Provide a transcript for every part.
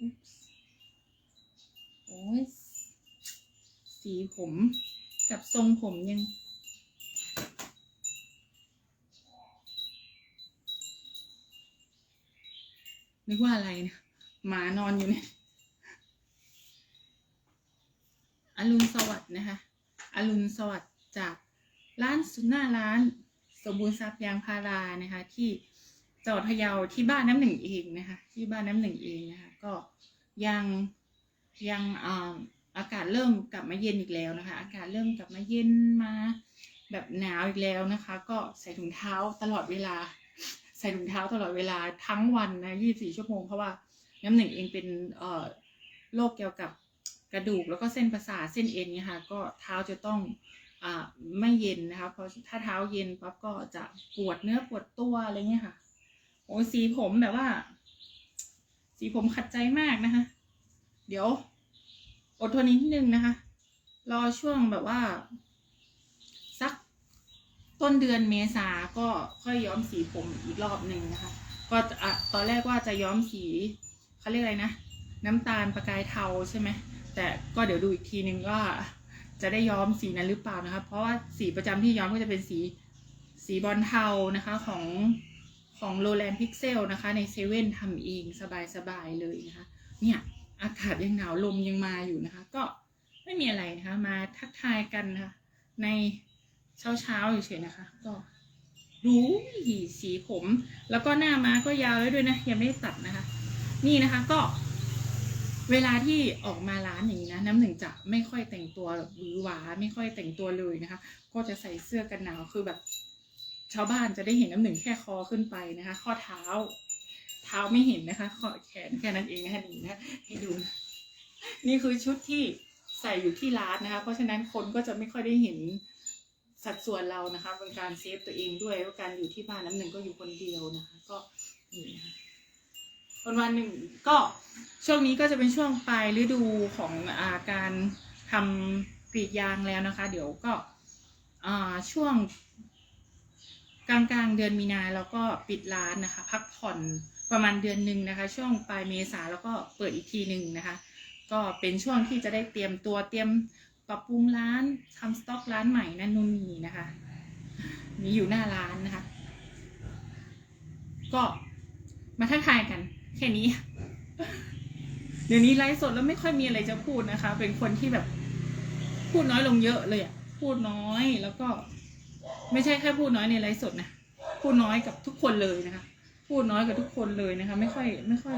อุ๊บโอ้ยสีผมกับทรงผมยังนึกว่าอะไรนะหมานอนอยู่เนี่ยอรุณสวัสดิ์นะคะ อรุณสวัสดิ์จากร้านสุดหน้าร้าน สมบูรณ์ทรัพย์ยางพารานะคะที่ จังหวัดพะเยาที่บ้านน้ำหนึ่งเองนะคะ ที่บ้านน้ำหนึ่งเองนะคะ ก็ยังยังอ่าอากาศเริ่มกลับมาเย็นอีกแล้วนะคะ อากาศเริ่มกลับมาเย็นมาแบบหนาวอีกแล้วนะคะ ก็ใส่ถุงเท้าตลอดเวลา ใส่ถุงเท้าตลอดเวลาทั้งวันนะ24ชั่วโมงเพราะว่าน้ำหนึ่งเองเป็นเอ่อโรคเกี่ยวกับกระดูกแล้วก็เส้นประสาทเส้นเอ็นเนี่ยค่ะก็เท้าจะต้องอ่าไม่เย็นนะคะเพราะถ้าเท้าเย็นปั๊บก็จะปวดเนื้อปวดตัวอะไรเงี้ยค่ะ โอ้สีผมแบบว่า สีผมขัดใจมากนะคะ เดี๋ยว อดทนนิดนึงนะคะ รอช่วงแบบว่า สักต้นเดือนเมษาก็ค่อยย้อมสีผมอีกรอบหนึ่งนะคะ ก็อะตอนแรกว่าจะย้อมสีเขาเรียกอะไรนะน้ำตาลประกายเทาใช่ไหมแต่ก็เดี๋ยวดูอีกทีนึงว่าจะได้ย้อมสีนั้นหรือเปล่านะคะ เพราะว่าสีประจำที่ย้อมก็จะเป็นสีสีบอลเทานะคะของ ของโ w แลนด์พิกเซลนะคะ ในเซเว่นทำเองสบายๆเลยนะคะ เนี่ยอากาศยังหนาวลมยังมาอยู่นะคะ ก็ไม่มีอะไรนะคะ มาทักทายกันนะคะในเช้าเช้าๆเฉยๆนะคะ ก็ดูสีผม แล้วก็หน้าม้าก็ยาวไว้ด้วยนะยังไม่ได้ตัดนะคะ นี่นะคะก็ เวลาที่ออกมาร้านอย่างนี้นะน้ำหนึ่งจะไม่ค่อยแต่งตัวหวือหวาไม่ค่อยแต่งตัวเลยนะคะ ก็จะใส่เสื้อกันหนาวคือแบบ ชาวบ้านจะได้เห็นน้ำหนึ่งแค่คอขึ้นไปนะคะ ข้อเท้า เท้าไม่เห็นนะคะข้อแขนแค่นั้นเองนะคะนี่นะให้ดู นี่คือชุดที่ใส่อยู่ที่ร้านนะคะ เพราะฉะนั้นคนก็จะไม่ค่อยได้เห็นสัดส่วนเรานะคะเป็นการเซฟตัวเองด้วยว่าการอยู่ที่บ้านน้ำหนึ่งก็อยู่คนเดียวนะคะ ก็นี่นะคะวันวันหนึ่งก็ช่วงนี้ก็จะเป็นช่วงปลายฤดูของอาการทำกรีดยางแล้วนะคะ เดี๋ยวก็อ่าช่วง กลางกลางๆเดือนมีนาแล้วก็ปิดร้านนะคะ พักผ่อนประมาณเดือนหนึ่งนะคะ ช่วงปลายเมษาแล้วก็เปิดอีกทีหนึ่งนะคะ ก็เป็นช่วงที่จะได้เตรียมตัวเตรียมปรับปรุงร้านทำสต็อกร้านใหม่นั่นนู่นนี่นะคะนี่อยู่หน้าร้านนะคะ ก็มาทักทายกัน แค่นี้ เดี๋ยวนี้ไลฟ์สดแล้วไม่ค่อยมีอะไรจะพูดนะคะ เป็นคนที่แบบ พูดน้อยลงเยอะเลยอะพูดน้อยแล้วก็ ไม่ใช่แค่พูดน้อยในไลฟ์สดนะพูดน้อยกับทุกคนเลยนะคะ พูดน้อยกับทุกคนเลยนะคะ ไม่ค่อยไม่ค่อย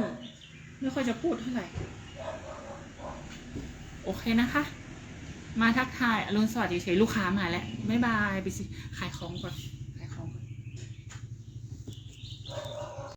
ไม่ค่อยจะพูดเท่าไหร่ โอเคนะคะ มาทักทายอรุณสวัสดิ์เฉยๆลูกค้ามาแล้วบ๊ายบายไปสิขายของก่อน